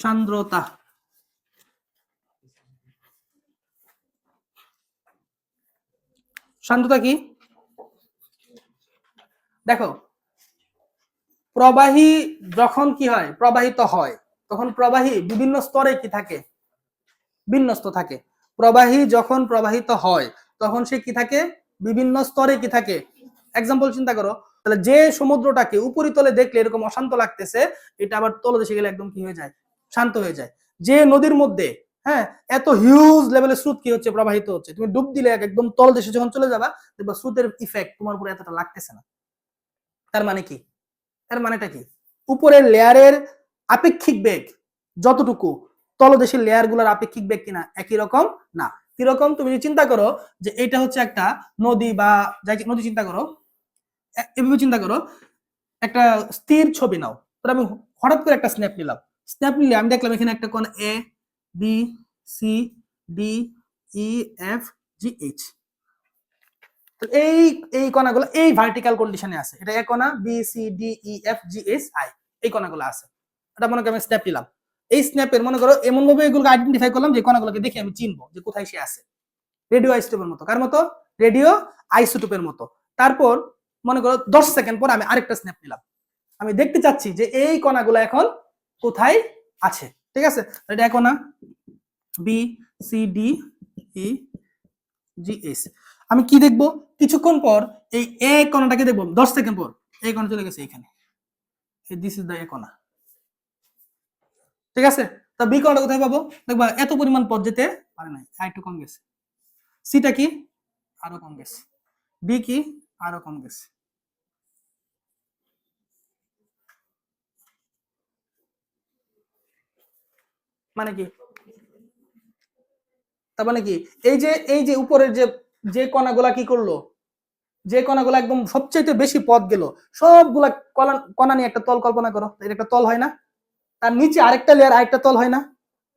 সান্দ্রতা সান্দ্রতা কি? দেখো, প্রবাহী যখন কি হয়? প্রবাহিত হয়। তখন প্রবাহী বিভিন্ন স্তরে কি থাকে? বিন্যস্ত থাকে। প্রবাহী যখন প্রবাহিত হয়, তখন সে কি থাকে? বিভিন্ন স্তরে কি থাকে? এক্সাম্পল চিন্তা করো। তাহলে যে সমুদ্রটাকে উপরিতলে দেখলে এরকম অশান্ত লাগতেছে, এটা আবার তলদেশে গেলে একদম কি হয়ে যায়? শান্ত হয়ে যায়। যে নদীর মধ্যে হ্যাঁ এত হিউজ লেভেলের স্রোত কি হচ্ছে, প্রবাহিত হচ্ছে, তুমি ডুব দিলে একদম তলদেশে যখন চলে যাবা, দেখবা স্রোতের ইফেক্ট তোমার উপরে এতটা লাগতেছে না। তার মানে কি? তার মানেটা কি? উপরের লেয়ারের আপেক্ষিক বেগ যতটুকু, তলদেশের লেয়ারগুলোর আপেক্ষিক বেগ কিনা একই রকম না। কীরকম? তুমি চিন্তা করো যে এটা হচ্ছে একটা নদী বা যাই নদী চিন্তা করো এভাবে চিন্তা করো, একটা স্থির ছবি নাও। তাহলে আমি হঠাৎ করে একটা স্ন্যাপ নিলাম। স্ন্যাপ নিলে আমি দেখলাম এখানে একটা কোন A B C D E F G H তো এই এই কণাগুলো এই ভার্টিক্যাল কন্ডিশনে আছে। এটা এ কণা B C D E F G H I এই কণাগুলো আছে। এটা মনে করো আমি স্ন্যাপ নিলাম। এই স্ন্যাপের মনে করো এমন ভাবে এগুলোকে আইডেন্টিফাই করলাম যে কণাগুলোকে দেখে আমি চিনবো যে কোথায় সে আছে। রেডিও আইসোটোপের মতো। কার মতো? রেডিও আইসোটোপের মতো। তারপর মনে করো দশ সেকেন্ড পর আমি আরেকটা স্ন্যাপ নিলাম। আমি দেখতে চাচ্ছি যে এই কণাগুলো এখন কোথায় আছে? ঠিক আছে? এটা এক কণা B C D E G S আমি কি দেখব? কিছুক্ষণ পর এই এ কণাটাকে দেখব। দশ সেকেন্ড পর। এই কণা চলে গেছে এখানে। দিস ইজ দ্য এ কণা। ঠিক আছে? তা বি কণাটা কোথায় পাবো? দেখবা, এত পরিমাণ পথ যেতে পারে নাই। আর একটু কম গেছে। সিটা কি? আরও কম গেছে। ডি কি? আরও কম গেছে। মানে কি? তার মানে কি? এই যে এই যে উপরের যে যে কণাগুলা কি করল? যে কণাগুলা একদম সবচেয়ে বেশি পথ গেল, সবগুলা কণা নিয়ে একটা তল কল্পনা করো। এর একটা তল হয় না, তার নিচে আরেকটা লেয়ার আরেকটা তল হয় না,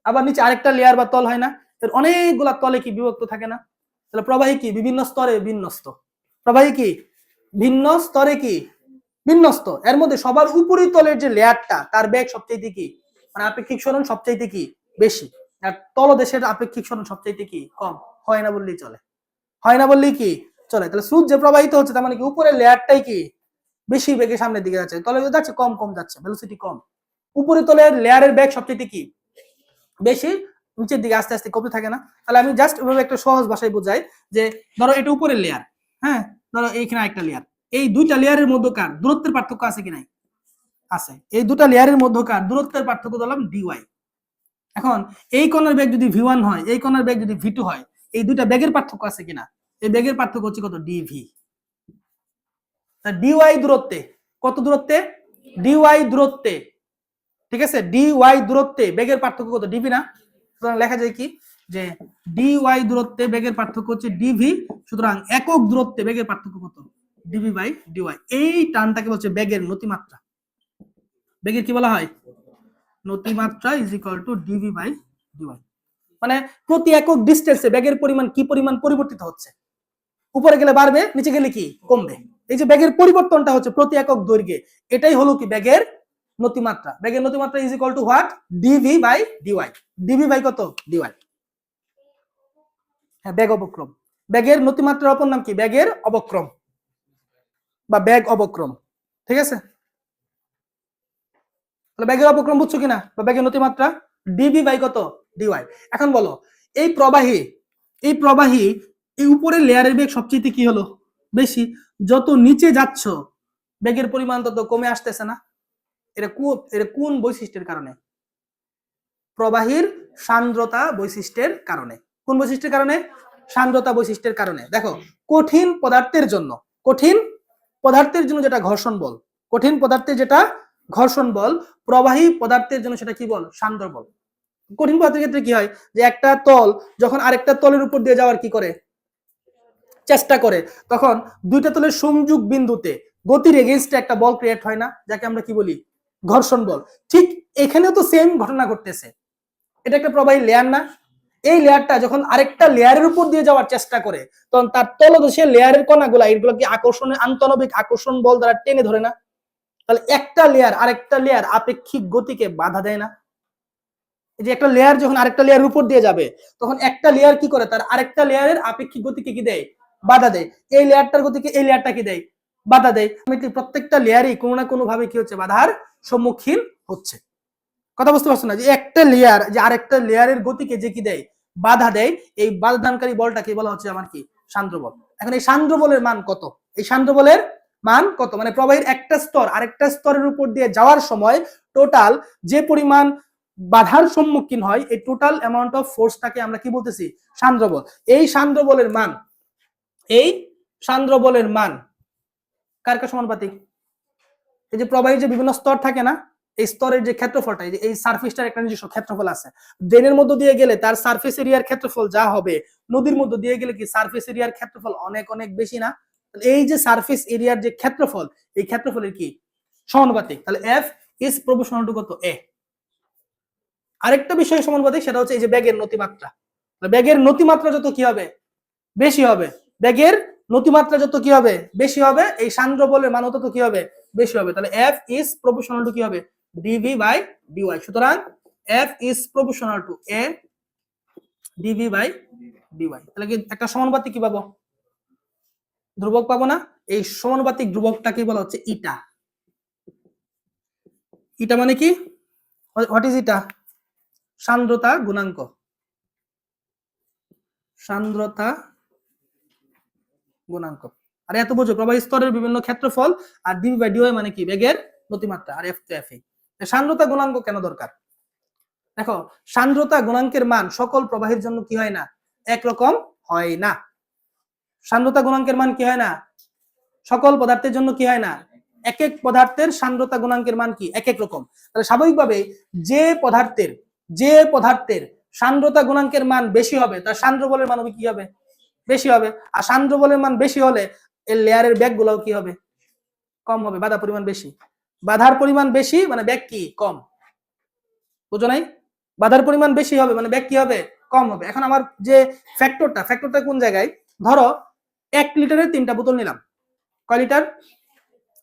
আবার নিচে আরেকটা লেয়ার বা তল হয় না, এর অনেকগুলা তলে কি বিভক্ত থাকে না? তাহলে প্রবাহী কি? বিভিন্ন স্তরে বিন্যস্ত। প্রবাহী কি? ভিন্ন স্তরে কি? বিন্যস্ত। এর মধ্যে সবার উপরি তলের যে লেয়ারটা তার বেগ সবচাইতে কি? মানে আপেক্ষিক সরণ সবচাইতে কি? বেশি। আর তলদেশের আপেক্ষিক সরণ সবচাইতে কি? কম। হয় না বললেই চলে। হয় না বললেই কি? চলে। তাহলে সুদ যে প্রবাহিত হচ্ছে, তার মানে কি? উপরের লেয়ারটাই কি? বেশি বেগে সামনের দিকে যাচ্ছে। তলে যাচ্ছে, কম কম যাচ্ছে। ভেলোসিটি কম। উপরে তলের লেয়ারের ব্যাগ সবচেয়ে কি? বেশি। নিচের দিকে আস্তে আস্তে কমতে থাকে না। তাহলে আমি জাস্ট এভাবে একটা সহজ ভাষায় বোঝাই যে, ধরো এটা উপরের লেয়ার। হ্যাঁ? ধরো এইখানে একটা লেয়ার। এই দুইটা লেয়ারের মধ্যকার দূরত্বের পার্থক্য আছে কি নাই? আছে। এই দুটা লেয়ারের মধ্যকার দূরত্বের পার্থক্য দিলাম ডিওয়াই এখন এই কোণের বেগ যদি ভি ওয়ান হয়, এই কোণের বেগ যদি ভি টু হয়, এই দুইটা বেগের পার্থক্য আছে কিনা? এই বেগের পার্থক্য হচ্ছে কত? ডিভি ডিওয়াই দূরত্বে, কত দূরত্বে? ডিওয়াই দূরত্বে। ঠিক আছে? ডি ওয়াই দূরত্বে বেগের পার্থক্য কত? ডিভি না? সুতরাং লেখা যায় কি? যে ডি ওয়াই দূরত্বে বেগের পার্থক্য হচ্ছে ডিভি সুতরাং একক দূরত্বে বেগের পার্থক্য কত? ডিভি বাই ডিওয়াই এই টানটাকে বলছে বেগের নতিমাত্রা। বেগের কি বলা হয়? নতিমাত্রা is equal to dv by dy মানে প্রতি একক ডিস্টেন্সে বেগের পরিমাণ কি পরিমাণ পরিবর্তিত হচ্ছে? উপরে গেলে বাড়বে, নিচে গেলে কি? কমবে। এই যে বেগের পরিবর্তনটা হচ্ছে প্রতি একক দৈর্ঘ্যে, এটাই হলো কি বেগের নতিমাত্রা বেগের নতিমাত্রা is equal to what dv by dy dv by কত? ডিওয়াই হ্যাঁ বেগ অবক্রম। বেগের নতিমাত্রার অপর নাম কি? বেগের অবক্রম। বা বেগ অবক্রম। ঠিক আছে? তাহলে বেগের অবক্রম বুঝছ কিনা? বা বেগের নতিমাত্রা ডিভি বাই কত? ডিওয়াই এখন বলো, এই প্রবাহী এই প্রবাহী, এই উপরের লেয়ারের বেগ সবচেয়ে কি হলো? বেশি। যত নিচে যাচ্ছ বেগের পরিমাণ তত কমে আসতেছে না। এটা কোন এটা কোন বৈশিষ্ট্যের কারণে? প্রবাহীর সান্দ্রতা বৈশিষ্ট্যের কারণে। কোন বৈশিষ্ট্যের কারণে? সান্দ্রতা বৈশিষ্ট্যের কারণে। দেখো, কঠিন পদার্থের জন্য, কঠিন পদার্থের জন্য যেটা ঘর্ষণ বল, কঠিন পদার্থের যেটা ঘর্ষণ বল প্রবাহী পদার্থের জন্য সেটা কি বল? সান্দ্র বল। কঠিন পদার্থের ক্ষেত্রে কি হয়? যে একটা তল যখন আরেকটা তলের উপর দিয়ে যাওয়ার কি করে? চেষ্টা করে। তখন দুইটা তলের সংযোগ বিন্দুতে গতির এগেনস্টে একটা বল ক্রিয়েট হয় না, যাকে আমরা কি বলি? ঘর্ষণ বল। ঠিক এখানেও তো সেম ঘটনা ঘটতেছে। এটা একটা প্রবাহী লেয়ার না। এই লেয়ারটা যখন আরেকটা লেয়ারের উপর দিয়ে যাওয়ার চেষ্টা করে, তখন তার তলদেশে লেয়ারের কণাগুলা এগুলো কি আকর্ষণের আন্তনবিক আকর্ষণ বল দ্বারা টেনে ধরে না। তাহলে একটা লেয়ার আরেকটা লেয়ার আপেক্ষিক গতিকে বাধা দেয় না। যে একটা লেয়ার যখন আরেকটা লেয়ার উপর দিয়ে যাবে, তখন একটা লেয়ার কি করে? তার আরেকটা লেয়ারের আপেক্ষিক গতিকে কি দেয়? বাধা দেয়। এই লেয়ারটার গতিকে এই লেয়ারটা কি দেয়? বাধা দেয়। প্রত্যেকটা লেয়ারই কোনো না কোনো ভাবে কি হচ্ছে? বাধার সম্মুখীন হচ্ছে। কথা বুঝতে পারছ না? যে একটা লেয়ার যে আরেকটা লেয়ারের গতিকে যে কি দেয়? বাধা দেয়। এই বাধা দানকারী বলটাকে বলা হচ্ছে আমার কি? সান্দ্র বল। এখন এই সান্দ্র বলের মান কত? এই সান্দ্র বলের মান কত? মানে প্রবাহের একটা স্তর, আরেকটা স্তরের উপর দিয়ে যাওয়ার সময় টোটাল যে পরিমাণ বাধার সম্মুখীন হয়, এই টোটাল অ্যামাউন্ট অফ ফোর্সটাকে আমরা কি বলতেছি? সান্দ্র বল এই সান্দ্র বলের মান, এই সান্দ্র বলের মান কার কার সমানুপাতিক? এই যে প্রবাহের যে বিভিন্ন স্তর থাকে না, এই স্তরের যে ক্ষেত্রফলটা, এই সারফেসটার একটা নিজস্ব ক্ষেত্রফল আছে। ড্রেনের মধ্য দিয়ে গেলে তার সারফেস এরিয়ার ক্ষেত্রফল যা হবে, নদীর মধ্য দিয়ে গেলে কি সারফেস এরিয়ার ক্ষেত্রফল অনেক অনেক বেশি না? এই যে সারফেস এরিয়ার যে ক্ষেত্রফল, এই ক্ষেত্রফলের কি? সমানুপাতিক। তাহলে এফ ইজ প্রপোর্শনাল টু কত? এ আরেকটা বিষয় সমানুপাতিক, সেটা হচ্ছে এই যে ব্যাগের নতিমাত্রা। ব্যাগের নতিমাত্রা যত কি হবে? বেশি হবে। ব্যাগের নতিমাত্রা যত কি হবে? বেশি হবে। এই সান্দ্র বলের মান তত কি হবে? বেশি হবে। তাহলে এফ ইজ প্রপোর্শনাল টু কি হবে? ডিভি বাই ডিওয়াই সুতরাং F is proportional to A dv by dy তাহলে কি একটা সমানুপাতিক কি পাবো? ধ্রুবক পাবো না। এই সমানুপাতিক ধ্রুবকটাকে বলা হচ্ছে ইটা। ইটা মানে কি? হোয়াট ইজ ইটা? সান্দ্রতা গুণাঙ্ক। সান্দ্রতা গুণাঙ্ক। আর এত বোঝো, প্রবাহী স্তরের বিভিন্ন ক্ষেত্রফল আর ডিভি বাই ডিওয়াই মানে কি? বেগের নতিমাত্রা আর এফ তো এফ সান্দ্রতা গুণাঙ্ক কেন দরকার? দেখো, সান্দ্রতা গুণাঙ্কের মান সকল প্রবাহের জন্য কি হয় না? একরকম হয় না। সান্দ্রতা গুণাঙ্কের মান কি হয় না? সকল পদার্থের জন্য কি হয় না? এক এক পদার্থের সান্দ্রতা গুণাঙ্কের মান কি? এক এক রকম। তাহলে স্বাভাবিকভাবে যে পদার্থের যে পদার্থের সান্দ্রতা গুণাঙ্কের মান বেশি হবে, তার সান্দ্র বলের মান কি হবে? বেশি হবে। আর সান্দ্র বলের মান বেশি হলে এর লেয়ারের ব্যাগ গুলাও কি হবে? কম হবে, বাধা পরিমাণ বেশি। বাধার পরিমাণ বেশি মানে ব্যাগ কি? কম। বুঝো নাই? বাধার পরিমাণ বেশি হবে মানে ব্যাগ কি হবে? কম হবে। এখন আমার যে ফ্যাক্টরটা ফ্যাক্টরটা কোন জায়গায়? ধরো এক লিটারের তিনটা বোতল নিলাম। কয় লিটার?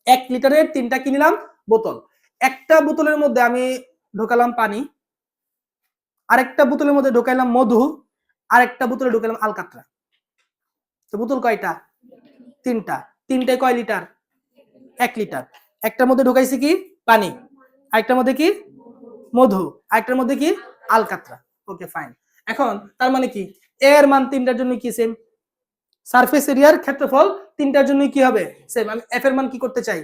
এক লিটারের তিনটা কি নিলাম? বোতল। একটা বোতলের মধ্যে আমি ঢোকালাম পানি, আরেকটা বোতলের মধ্যে ঢোকাইলাম মধু, আরেকটা বোতলে ঢোকাইলাম আলকাতরা। তো বোতল কয়টা? তিনটা। তিনটায় কয় লিটার? এক লিটার। একটার মধ্যে ঢোকাইছি কি? পানি। আরেকটার মধ্যে কি? মধু। আরেকটার মধ্যে কি? আলকাতরা। Okay, fine. এখন তার মানে কি? এর মান তিনটার জন্য কি সেম? সারফেস এরিয়ার ক্ষেত্রফল তিনটার জন্য কি হবে? সেম আমি এফ এর মান কি করতে চাই?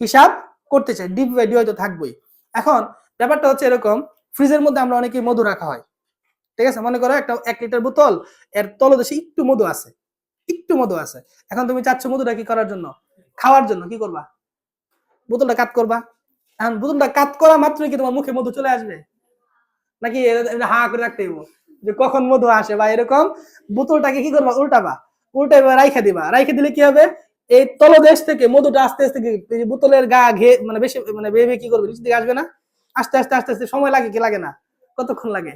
হিসাব করতে চাই। ডিপ ডি হয়তো থাকবোই। এখন, ব্যাপারটা হচ্ছে এরকম ফ্রিজের মধ্যে আমরা অনেকে মধু রাখা হয়। ঠিক আছে? মনে করো একটা, এক লিটার বোতল, এর তলদেশে একটু মধু আছে। একটু মধু আছে। এখন তুমি চাচ্ছ মধুটা কি করার জন্য? খাওয়ার জন্য কি করবা? বোতলটা কাত করবা? এখন বোতলটা কাত করা মাত্রই কি তোমার মুখে মধু চলে আসবে? নাকি হা করে রাখতে যে কখন মধু আসে বা এরকম, বোতলটাকে কি করবা? উল্টাবা। উল্টাইবা রাইখা দিবা। রাইখা দিলে কি হবে? এই তলদেশ থেকে, মধুটা আস্তে আস্তে বোতলের গা ঘে মানে বেশি মানে বেবে কি করবে? নিচের দিকে আসবে না? আস্তে আস্তে আস্তে আস্তে সময় লাগে কি লাগে না? কতক্ষণ লাগে?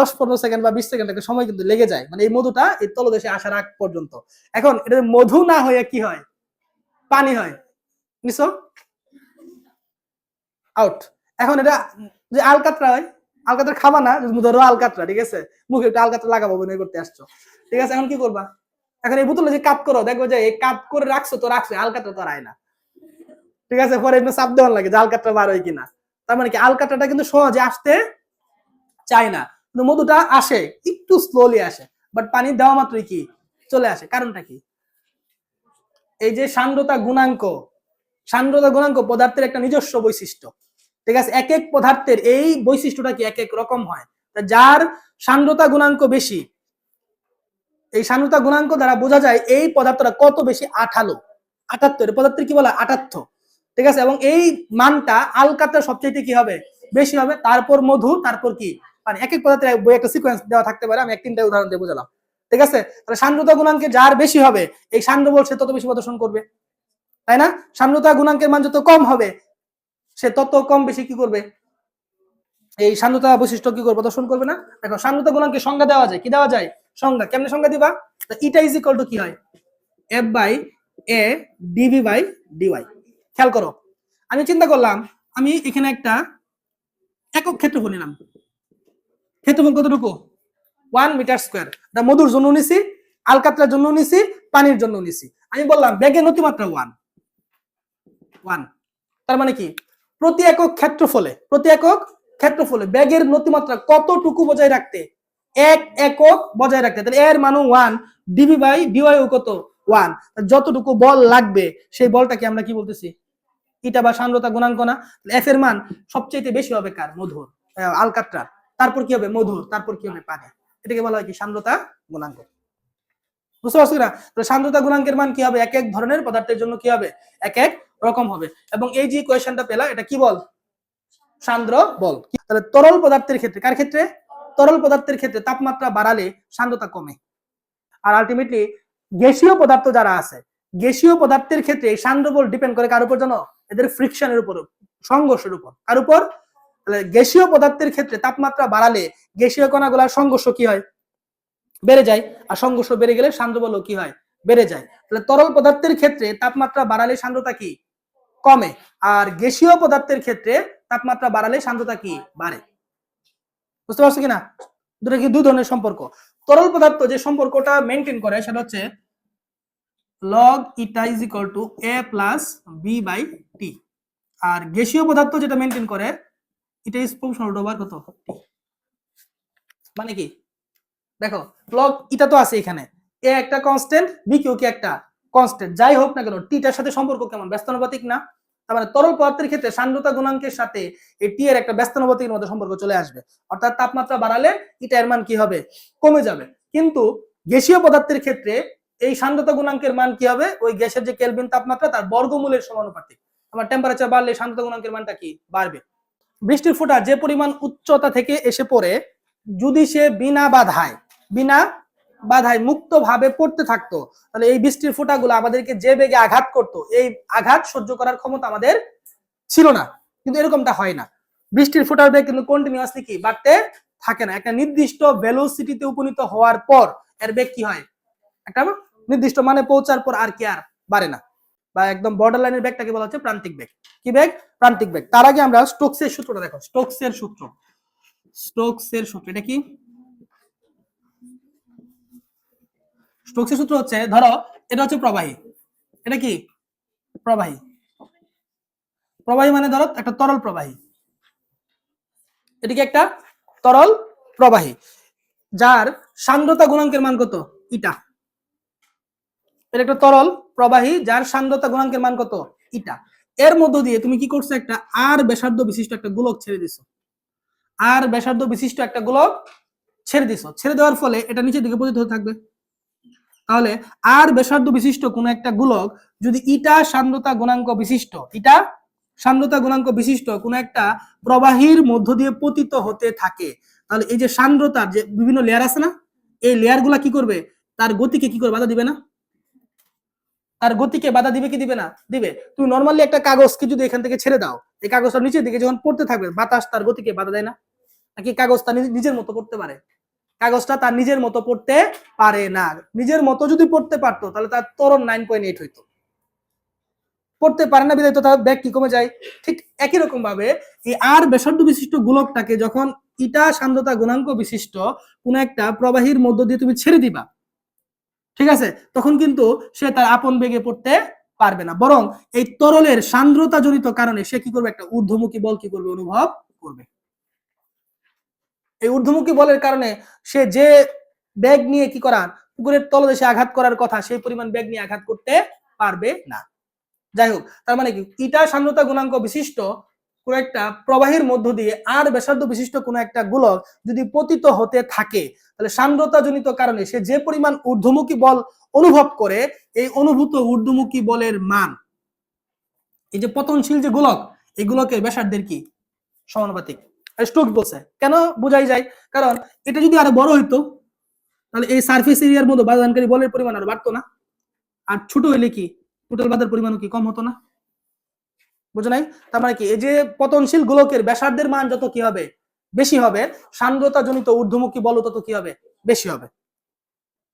দশ পনেরো সেকেন্ড বা বিশ সেকেন্ড একটা সময় কিন্তু লেগে যায়। মানে এই মধুটা এই তলদেশে আসার আগ পর্যন্ত। এখন এটা মধু না হয়ে কি হয়? পানি হয়। নিছো? আউট এখন এটা যে আলকাতরা হয় আলকাতরা খাবা না ধরো আলকাতরা, ঠিক আছে? মুখে একটু আলকাতরা লাগাবো মনে করতে আসছো। ঠিক আছে, এখন কি করবা? এখন এই বোতলে যে কাপ করো, দেখব যে এই কাপ করে রাখছো তো রাখছো, আলকাতরা তো আয় না। ঠিক আছে, পরে এমনি চাপ দেওয়ার লাগে যে আলকাতরা বার হয় কিনা। তার মানে কি, আলকাতরাটা কিন্তু সহজে আসতে চায় না। কিন্তু মধুটা আসে, একটু স্লোলি আসে বাট পানি দেওয়া মাত্রই কি, চলে আসে। কারণটা কি? এই যে সান্দ্রতা গুণাঙ্ক সান্দ্রতা গুণাঙ্ক পদার্থের একটা নিজস্ব বৈশিষ্ট্য। ঠিক আছে? এক এক পদার্থের এই বৈশিষ্ট্যটা কি এক এক রকম হয়? যার সান্দ্রতা গুণাঙ্ক বেশি, এই সান্দ্রতা গুণাঙ্ক দ্বারা বোঝা যায় এই পদার্থটা কত বেশি? আঠালো। আটাত্তর। পদার্থের কি বলে আটাত্ত ঠিক আছে? এবং এই মানটা আলকাতা সবচাইতে কি হবে? বেশি হবে। তারপর মধু, তারপর কি? মানে এক এক পদার্থের একটা সিকোয়েন্স দেওয়া থাকতে পারে। আমি এক তিনটা উদাহরণ দিয়ে বোঝালাম। ঠিক আছে? তাহলে সান্দ্রতা গুণাঙ্কে যার বেশি হবে, এই সান্দ্র বল সে তত বেশি প্রদর্শন করবে। তাই না? সান্দ্রতা গুণাঙ্কের মান যত কম হবে সে তত কম বেশি কি করবে? এই সান্দ্রতা বৈশিষ্ট্য কি করবে? প্রদর্শন করবে না? দেখো, সান্দ্রতা গুণাঙ্কে সংজ্ঞা দেওয়া যায়। কি দেওয়া যায়? সংজ্ঞা। কেমনে সংজ্ঞা দিবা? ইটা ইজ ইকুয়াল টু কি হয়? F by A dv by dy খেয়াল করো। আমি চিন্তা করলাম, আমি এখানে একটা একক ক্ষেত্রফল নিলাম। ক্ষেত্রফল কতটুকু? ওয়ান মিটার স্কোয়ার এটা মধুর জন্য নিছি, আলকাতরার জন্য নিছি, পানির জন্য নিছি। আমি বললাম ব্যাগের নতিমাত্রা ওয়ান ওয়ান তার মানে কি? প্রতি একক ক্ষেত্রফলে প্রতি একক ক্ষেত্রফলে ব্যাগের নতিমাত্রা কতটুকু বজায় রাখতে? এক একক বজায় রাখতে। তাহলে এর মান ওয়ান ডিবি বাই ডিওয়াই কত? ওয়ান যতটুকু বল লাগবে সেই বলটাকে আমরা কি বলতেছি? ইটা বা সান্দ্রতা গুণাঙ্ক না। এফ এর মান সবচেয়ে বেশি হবে কার? মধুর। আহ, আলকাত্রার তারপর কি হবে? মধুর। তারপর কি হবে? পানি। এটাকে বলা হয় কি? সান্দ্রতা গুণাঙ্ক। বুঝতে পারছ না সান্দ্রতা গুণাঙ্কের মান কি হবে? এক এক ধরনের পদার্থের জন্য কি হবে? এক এক রকম হবে। এবং এই যে কোয়েশনটা পেলা, এটা কি বল? সান্দ্র বল। তাহলে তরল পদার্থের ক্ষেত্রে, কার ক্ষেত্রে? তরল পদার্থের ক্ষেত্রে তাপমাত্রা বাড়ালে সান্দ্রতা কমে। আর আলটিমেটলি গ্যাসীয় পদার্থ যারা আছে, গ্যাসীয় পদার্থের ক্ষেত্রে এই সান্দ্র বল ডিপেন্ড করে কার উপর জানো? এদের ফ্রিকশনের উপর, সংঘর্ষের উপর। কার উপর? তাহলে গ্যাসীয় পদার্থের ক্ষেত্রে তাপমাত্রা বাড়ালে গ্যাসীয় কণাগুলোর সংঘর্ষ কি হয়? বেড়ে যায়। আর সংঘর্ষ বেড়ে গেলে সান্দ্র বলও কি হয়? বেড়ে যায়। তাহলে তরল পদার্থের ক্ষেত্রে তাপমাত্রা বাড়ালে সান্দ্রতা কি? কমে। আর গ্যাসীয় পদার্থের ক্ষেত্রে তাপমাত্রা বাড়ালে শান্ততা কি? বাড়ে। বুঝতে পারছ কিনা? দুটো কি দুই ধরনের সম্পর্ক? তরল পদার্থ যে সম্পর্কটা মেনটেন করে সেটা হচ্ছে log eta is equal to A plus B by T আর গ্যাসীয় পদার্থ যেটা মেনটেন করে, এটা ইজ প্রপোর্শনাল ওভার কত? মানে কি? দেখো লগ ইটা তো আছে এখানে। এ একটা কনস্ট্যান্ট বি কিউ কি একটা? কনস্ট্যান্ট যাই হোক না কেন টিটার সাথে সম্পর্ক কেমন? ব্যস্তানুপাতিক না? তার মানে তরল পদার্থের ক্ষেত্রে সান্দ্রতা গুণাঙ্কের সাথে এই টি এর একটা ব্যস্তানুপাতিকের মধ্যে সম্পর্ক চলে আসবে। অর্থাৎ তাপমাত্রা বাড়ালে ইটা এর মান কি হবে? কমে যাবে। কিন্তু গ্যাসীয় পদার্থের ক্ষেত্রে এই সান্দ্রতা গুণাঙ্কের মান কি হবে? ওই গ্যাসের যে কেলভিন তাপমাত্রা, তার বর্গমূলের সমানুপাতিক। আমার টেম্পারেচার বাড়লে সান্দ্রতা গুণাঙ্কের মানটা কি? বাড়বে। বৃষ্টির ফোঁটা যে পরিমাণ উচ্চতা থেকে এসে পড়ে, যদি সে বিনা বাধায়, বিনা বাধায় মুক্ত ভাবে পড়তে থাকতো। তাহলে এই বৃষ্টির ফোঁটাগুলো আমাদেরকে যে বেগে আঘাত করতো, এই আঘাত সহ্য করার ক্ষমতা আমাদের ছিল না। কিন্তু এরকমটা হয় না। বৃষ্টির ফোঁটার বেগ কিন্তু কন্টিনিউয়াসলি কি? বাড়তে থাকে না। একটা নির্দিষ্ট ভেলোসিটিতে উপনীত হওয়ার পর এর বেগ কি হয়? একটা নির্দিষ্ট মানে পৌঁছার পর আর কি আর বাড়ে না। বা একদম বর্ডার লাইনের বেগটাকে বলা হচ্ছে প্রান্তিক বেগ। কি বেগ? প্রান্তিক বেগ। তার আগে আমরা স্টোকসের সূত্রটা দেখো। স্টোকসের সূত্র। স্টোকসের সূত্র। এটা কি? স্টোকসের সূত্র হচ্ছে, ধরো, এটা হচ্ছে প্রবাহী। এটা কি? প্রবাহী। প্রবাহী মানে ধরো, একটা তরল প্রবাহী। এটা কি একটা? তরল প্রবাহী। যার সান্দ্রতা গুণাঙ্কের মান কত? ইটা। এটা একটা তরল প্রবাহী, যার সান্দ্রতা গুণাঙ্কের মান কত? ইটা। এর মধ্য দিয়ে তুমি কি করছ একটা আর ব্যাসার্ধ বিশিষ্ট একটা গোলক ছেড়ে দিছো। আর ব্যাসার্ধ বিশিষ্ট একটা গোলক ছেড়ে দিছো। ছেড়ে দেওয়ার ফলে এটা নিচের দিকে পতিত হতে থাকবে। তাহলে আর ব্যাসার্ধ বিশিষ্ট কোন একটা গোলক যদি ইটা সান্দ্রতা গুণাঙ্ক বিশিষ্ট, ইটা সান্দ্রতা গুণাঙ্ক বিশিষ্ট কোন একটা প্রবাহীর মধ্য দিয়ে পতিত হতে থাকে, তাহলে এই যে সান্দ্রতার যে বিভিন্ন লেয়ার আছে না, এই লেয়ারগুলা কি করবে? তার গতিকে কি করে বাধা দিবে না? তার গতিকে বাধা দিবে কি দিবে না? দিবে। তুমি নর্মালি একটা কাগজকে যদি এখান থেকে ছেড়ে দাও, এই কাগজটা নিচের দিকে যখন পড়তে থাকবে, বাতাস তার গতিকে বাধা দেয় না? নাকি কাগজটা নিজ- নিজের মতো পড়তে পারে? কাগজটা তার নিজের মতো পড়তে পারে না। নিজের মতো যদি পড়তে পারতো, তাহলে তার তরণ নাইন পয়েন্ট এইট হইতো। পড়তে পারে না বিধায় তো তার ব্যাগ কি কমে যায়? ঠিক একই রকম ভাবে এই আর ব্যাসার্ধ বিশিষ্ট গোলকটাকে যখন ইটা সান্দ্রতা গুণাঙ্ক বিশিষ্ট কোন একটা প্রবাহীর মধ্য দিয়ে তুমি ছেড়ে দিবা, ঠিক আছে? তখন কিন্তু সে তার আপন বেগে পড়তে পারবে না। বরং এই তরলের সান্দ্রতা জনিত কারণে সে কি করবে? একটা ঊর্ধ্বমুখী বল কি করবে? অনুভব করবে। এই ঊর্ধ্বমুখী বলের কারণে সে যে ব্যাগ নিয়ে কি করার, পুকুরের তলদেশে আঘাত করার কথা, সেই পরিমাণ ব্যাগ নিয়ে আঘাত করতে পারবে না। যাই হোক, তার মানে কি? ইটা সান্দ্রতা গুণাঙ্ক বিশিষ্ট কোন একটা প্রবাহের মধ্য দিয়ে আর ব্যাসার্ধ বিশিষ্ট কোন একটা গোলক যদি পতিত হতে থাকে, তাহলে সান্দ্রতা জনিত কারণে সে যে পরিমাণ ঊর্ধ্বমুখী বল অনুভব করে, এই অনুভূত ঊর্ধ্বমুখী বলের মান। এই যে পতনশীল যে গোলক, এই গোলকের ব্যাসার্ধের কি? সমানুপাতিক। স্টোক বলছে। কেন বোঝাই যায়? কারণ এটা যদি আরও বড় হইতো, তাহলে এই সার্ফেস এরিয়ার মধ্যে বাধানকারী বলের পরিমাণ আরও বাড়তো না। আর ছোট হইলে কি? টোটাল বাধার পরিমাণ কি কম হতো না? বুঝো নাই? তার মানে কি? এই যে পতনশীল গোলকের ব্যাসার্ধের মান যত কি হবে? বেশি হবে। সান্দ্রতা জনিত ঊর্ধ্বমুখী বল তত কি হবে? বেশি হবে।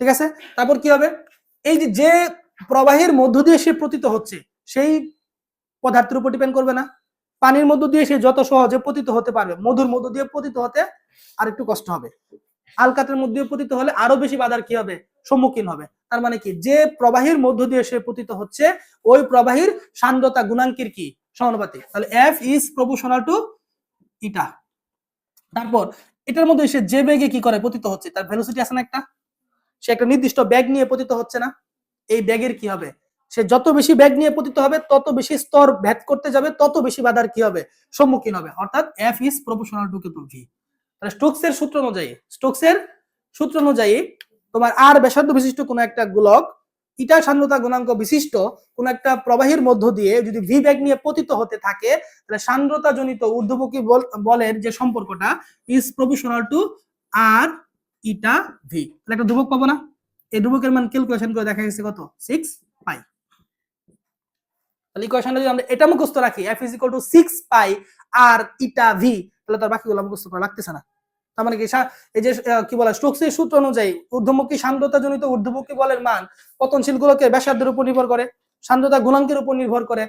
ঠিক আছে? তারপর কি হবে? এই যে যে প্রবাহের মধ্য দিয়ে সে পতিত হচ্ছে, সেই পদার্থের উপর ডিপেন্ড করবে না। পানির মধ্য দিয়ে সে যত সহজে পতিত হতে পারবে, মধুর মধ্য দিয়ে পতিত হতে আর একটু কষ্ট হবে। আলকাতের মধ্যে পতিত হলে আরও বেশি বাধার কি হবে? সম্মুখীন হবে। তার মানে কি? যে প্রবাহীর মধ্য দিয়ে সে পতিত হচ্ছে, ওই প্রবাহীর সান্দ্রতা, গুণাঙ্কের কি? সমানুপাতিক। তাহলে F is proportional to eta তারপর এটার মধ্যে সে যে বেগে কি করে পতিত হচ্ছে, তার ভেলোসিটি আছে না একটা? সে একটা নির্দিষ্ট ব্যাগ নিয়ে পতিত হচ্ছে না। এই ব্যাগের কি হবে? সে যত বেশি ব্যাগ নিয়ে পতিত হবে, তত বেশি স্তর ভেদ করতে যাবে, তত বেশি বাধার কি হবে? সম্মুখীন হবে। অর্থাৎ F is proportional to to V তাহলে স্টোকসের সূত্র অনুযায়ী, স্টোকসের সূত্র অনুযায়ী তোমার আর ব্যাসার্ধ বিশিষ্ট কোন একটা গোলক, ইটা সান্দ্রতা গুণাঙ্ক বিশিষ্ট কোন একটা প্রবাহের মধ্য দিয়ে যদি ভি ব্যাগ নিয়ে পতিত হতে থাকে, তাহলে সান্দ্রতা জনিত ঊর্ধ্বমুখী বল- বলের যে সম্পর্কটা is proportional to R eta V তাহলে একটা ধ্রুবক পাবো না? এই ধ্রুবকের মান ক্যালকুলেশন করে দেখা গেছে কত? সিক্স তাহলে ইকুয়েশনটা যদি আমরা এটা মুখস্থ রাখি F is equal to six pi R eta V তাহলে তার বাকিগুলো মুখস্থ করা লাগতেছে না। তার মানে কি এই যে কি বলে স্টোকসের সূত্র অনুযায়ী ঊর্ধ্বমুখী সান্দ্রতা জনিত ঊর্ধ্বমুখী বলের মান পতনশীল গোলকের ব্যাসার্ধের উপর নির্ভর করে, সান্দ্রতা গুণাঙ্কের উপর নির্ভর করে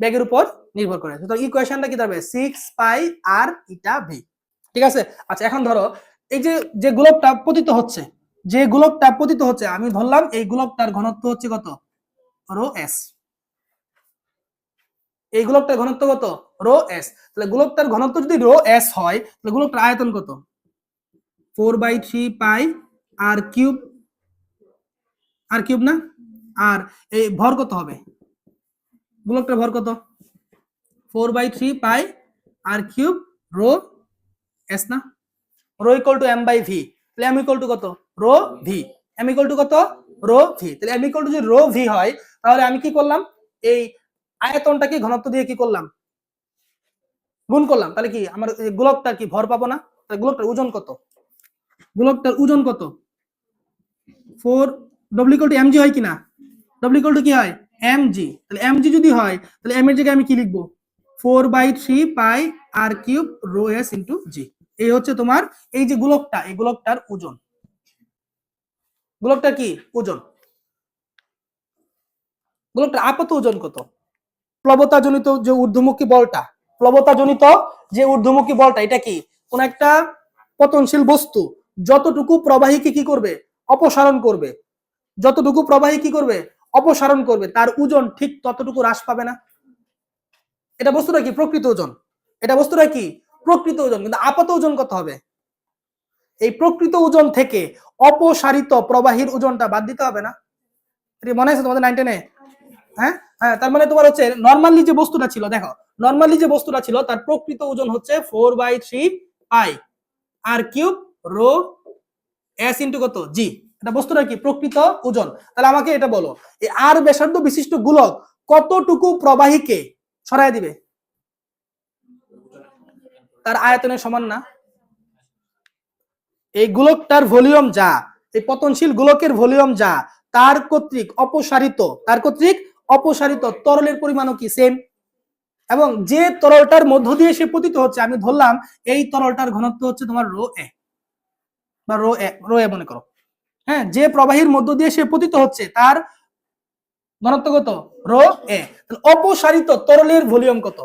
ব্যাগের উপর নির্ভর করে। সুতরাং ইকুয়েশনটা কি দাঁড়াবে? Six pi R eta V ঠিক আছে? আচ্ছা এখন ধরো, এই যে যে গোলকটা পতিত হচ্ছে, যে গোলকটা পতিত হচ্ছে, আমি ধরলাম এই গোলকটার ঘনত্ব হচ্ছে কত? Rho S. এই গোলকটার ঘনত্ব কত? Rho S. তাহলে গোলকটার ঘনত্ব যদি রো এস হয়, তাহলে গোলকটার আয়তন কত? Four by three pi R cube R cube না? আর এই ভর কত হবে? গোলকটার ভর কত? Four by three pi R cube, rho S না? Rho equal to M by V তাহলে এম ইকুয়াল টু কত? Rho V M equal to কত? রো ভি তাহলে এম ইকুয়াল টু যদি রো ভি হয়, তাহলে আমি কি করলাম? এই আয়তনটাকে ঘনত্ব দিয়ে কি করলাম? গুণ করলাম। তাহলে কি? আমার গোলকটার কি ভর পাবো না? গোলকটার ওজন কত? গোলকটার ওজন কত? Four W equal to M G হয় কিনা ডব্লিউ ইকুয়াল টু কি হয়? এম জি তাহলে এম জি যদি হয়, তাহলে এম এর জায়গায় আমি কি লিখব? Four by three pi R cube rho S into G এই হচ্ছে তোমার এই যে গোলকটা, এই গোলকটার ওজন। গোলকটা কি? ওজন। গোলকটার আপাত ওজন কত? প্লবতাজনিত যে ঊর্ধ্বমুখী বলটা, প্লবতাজনিত যে ঊর্ধ্বমুখী বলটা, এটা কি? কোন একটা পতনশীল বস্তু যতটুকু প্রবাহীকে কি করবে? অপসারণ করবে। যতটুকু প্রবাহী কি করবে? অপসারণ করবে। তার ওজন ঠিক ততটুকু হ্রাস পাবে না। এটা বস্তুটা কি? প্রকৃত ওজন। এটা বস্তুটা কি? প্রকৃত ওজন। কিন্তু আপাত ওজন কত হবে? এই প্রকৃত ওজন থেকে অপসারিত প্রবাহীর ওজনটা বাদ দিতে হবে না। মনে আছে তোমাদের নাইন টেনে হ্যাঁ? হ্যাঁ তার মানে তোমার হচ্ছে নর্মালি যে বস্তুটা ছিল, দেখো নর্মালি যে বস্তুটা ছিল, তার প্রকৃত ওজন হচ্ছে four by three pi R cube rho S into কত? জি এটা বস্তুটা কি? প্রকৃত ওজন। তাহলে আমাকে এটা বলো, এই আর ব্যাসার্ধ বিশিষ্ট গোলক কতটুকু প্রবাহীকে সরাই দিবে? তার আয়তনের সমান না। এই গোলকটার ভলিউম যা, এই পতনশীল গোলকের ভলিউম যা, তার কর্তৃক অপসারিত, তার কর্তৃক অপসারিত তরলের পরিমাণও কি সেম এবং যে তরলটার মধ্য দিয়ে সে পতিত হচ্ছে, আমি ধরলাম এই তরলটার ঘনত্ব হচ্ছে তোমার রো এ বা রো এ রো এ মনে করো। হ্যাঁ যে প্রবাহীর মধ্য দিয়ে সে পতিত হচ্ছে, তার ঘনত্ব কত? রো এ অপসারিত তরলের ভলিউম কত?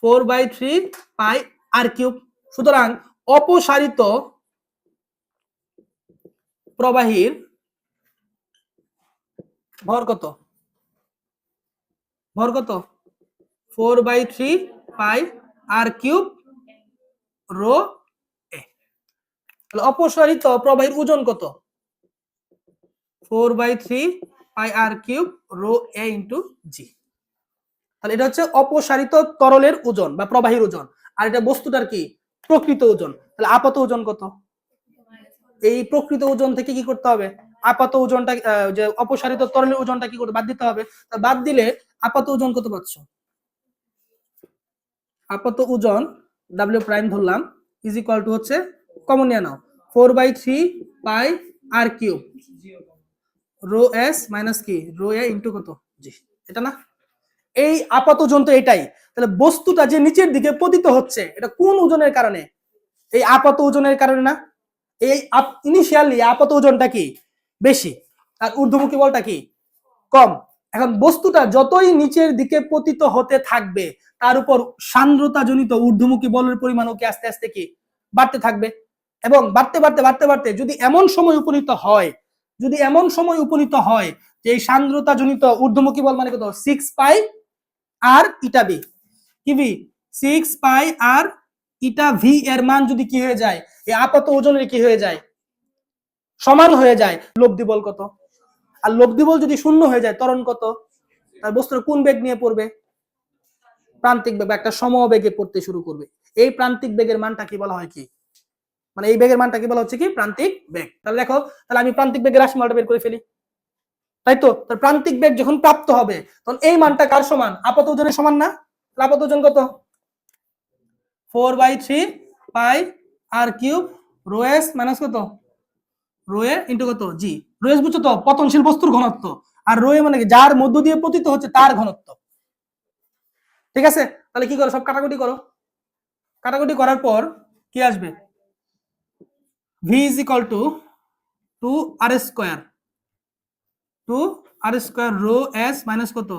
Four by three pi R cube সুতরাং অপসারিত প্রবাহীর ভর কত? ভর কত? Four by three pi R cube rho A অপসারিত প্রবাহীর ওজন কত? Four by three pi R cube rho A into G তাহলে এটা হচ্ছে অপসারিত তরলের ওজন বা প্রবাহীর ওজন। আর এটা বস্তুটার কি? প্রকৃত ওজন। তাহলে আপাত ওজন কত? এই প্রকৃত ওজন থেকে কি করতে হবে? আপাত ওজনটা যে অপসারিত তরলের ওজনটা কি করে বাদ দিতে হবে। তা বাদ দিলে আপাত ওজন কত পাচ্ছ? আপাত ওজন ডাব্লিউ প্রাইম ধরলাম ইজ ইকুয়াল টু হচ্ছে কমন নিয়ে নাও। Four by three pi R cube rho S minus কি? রো এ ইন্টু কত? জি, এটা না? এই আপাত ওজন তো এটাই। তাহলে বস্তুটা যে নিচের দিকে পতিত হচ্ছে, এটা কোন ওজনের কারণে? এই আপাত ওজনের কারণে না? এই ইনিশিয়ালি আপাত ওজনটা কি? বেশি। আর ঊর্ধ্বমুখী বলটা কি? কম। এখন বস্তুটা যতই নিচের দিকে পতিত হতে থাকবে, তার উপর সান্দ্রতাজনিত ঊর্ধ্বমুখী বলের পরিমাণও কি আস্তে আস্তে কি? বাড়তে থাকবে। এবং বাড়তে বাড়তে বাড়তে বাড়তে যদি এমন সময় উপনীত হয়, যদি এমন সময় উপনীত হয় যে এই সান্দ্রতাজনিত ঊর্ধ্বমুখী বল মানে কত? Six pi R eta B কি B six pi R eta V এর মান যদি কি হয়ে যায়? এই আপাত ওজনের কি হয়ে যায়? সমান হয়ে যায় লব্ধি বল কত? আর লব্ধি বল যদি শূন্য হয়ে যায়, ত্বরণ কত? তার বস্তুর কোন বেগ নিয়ে পড়বে? প্রান্তিক বেগ একটা সমবেগে পড়তে শুরু করবে। এই প্রান্তিক বেগের মানটা কি বলা হয় কি? মানে এই বেগের মানটা কি বলা হচ্ছে কি? প্রান্তিক বেগ। তাহলে দেখো, তাহলে আমি প্রান্তিক বেগের রাশিমালাটা বের করে ফেলি। তাই তো? প্রান্তিক বেগ যখন প্রাপ্ত হবে, তখন এই মানটা কার সমান? আপাত ওজনের সমান না? আপাত ওজন কত? Four by three pi R cube rho S minus কত? রো এ ইন্টু কত জি রো এস বুঝছ তো পতনশীল বস্তুর ঘনত্ব। আর রোয়ে মানে যার মধ্য দিয়ে পতিত হচ্ছে তার ঘনত্ব। ঠিক আছে? তাহলে কি করো? সব কাটাকুটি করো। কাটাকুটি করার পর কি আসবে? V is equal to two R square two R square rho S minus কত?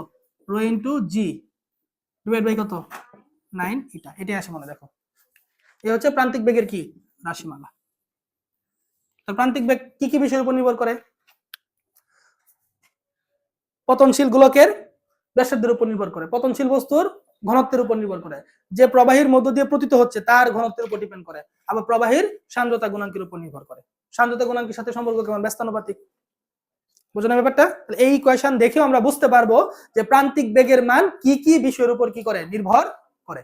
Rho into G divide by কত? নাইন এটা এটাই আসে মনে, দেখো। এই হচ্ছে প্রান্তিক বেগের কি? রাশিমালা। প্রান্তিক বেগ কি কি বিষয়ের উপর নির্ভর করে? পতনশীল গোলকের ব্যাসার্ধের উপর নির্ভর করে। পতনশীল বস্তুর ঘনত্বের উপর নির্ভর করে। যে প্রবাহীর মধ্য দিয়ে পতিত হচ্ছে, তার ঘনত্বের উপর ডিপেন্ড করে। আবার প্রবাহীর সান্দ্রতা গুণাঙ্কের উপর নির্ভর করে। সান্দ্রতা গুণাঙ্কের সাথে সম্পর্ক কেমন? ব্যস্তানুপাতিক। বুঝলেন ব্যাপারটা? এই কোয়েশন দেখেও আমরা বুঝতে পারব যে প্রান্তিক বেগের মান কি কি বিষয়ের উপর কি করে? নির্ভর করে।